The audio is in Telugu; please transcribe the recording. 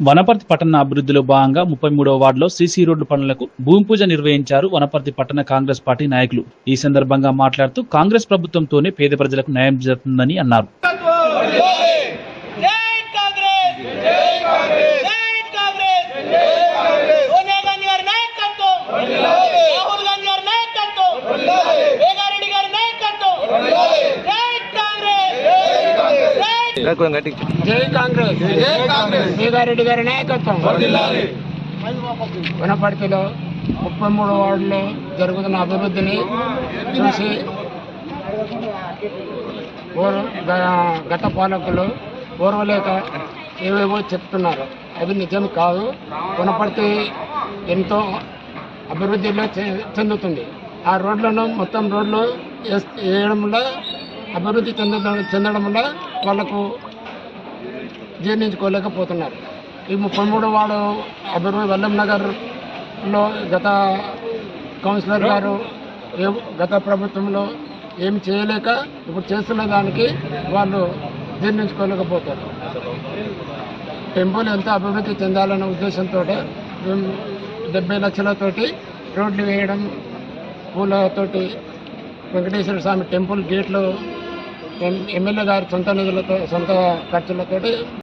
వనపర్తి పట్టణ అభివృద్ధిలో భాగంగా ముప్పై మూడవ వార్డులో సీసీ రోడ్డు పనులకు భూమి పూజ నిర్వహించారు వనపర్తి పట్టణ కాంగ్రెస్ పార్టీ నాయకులు. ఈ సందర్భంగా మాట్లాడుతూ కాంగ్రెస్ ప్రభుత్వంతోనే పేద ప్రజలకు న్యాయం జరుగుతుందని అన్నారు జై కాంగ్రెస్ జై కాంగ్రెస్ జై కాంగ్రెస్ సోనియా గాంధీ గారి నాయకత్వం రాహుల్ గాంధీ గారి నాయకత్వం వేగారెడ్డి గారి నాయకత్వం జై కాంగ్రెస్ జై జై కాంగ్రెస్. జై కాంగ్రెస్. మేఘారెడ్డి గారి నాయకత్వం. వనపర్తిలో ముప్పై మూడు వార్డులో జరుగుతున్న అభివృద్ధిని చూసి గత పాలకులు ఓర్వలేక ఏవేవో చెప్తున్నారు. అది నిజం కాదు. వనపర్తి ఎంతో అభివృద్ధిలో చె- చెందుతుంది. ఆ రోడ్లను మొత్తం రోడ్లు వేస్- వేయడంలో అభివృద్ధి చెందడం చెందడం వల్ల వాళ్ళకు జీర్ణించుకోలేకపోతున్నారు. ఈ ముప్పై మూడు వాడు అభివృద్ధి వల్లం నగర్లో గత కౌన్సిలర్ గారు ఏ- గత ప్రభుత్వంలో ఏం చేయలేక ఇప్పుడు చేస్తున్న దానికి వాళ్ళు జీర్ణించుకోలేకపోతారు. టెంపుల్ ఎంతో అభివృద్ధి చెందాలనే ఉద్దేశంతో డెబ్బై లక్షలతోటి రోడ్లు వేయడం పూలతోటి వెంకటేశ్వర స్వామి టెంపుల్ గేట్లు ఎమ్మెల్యే గారి సొంత నిధులతో సొంత ఖర్చులతోటి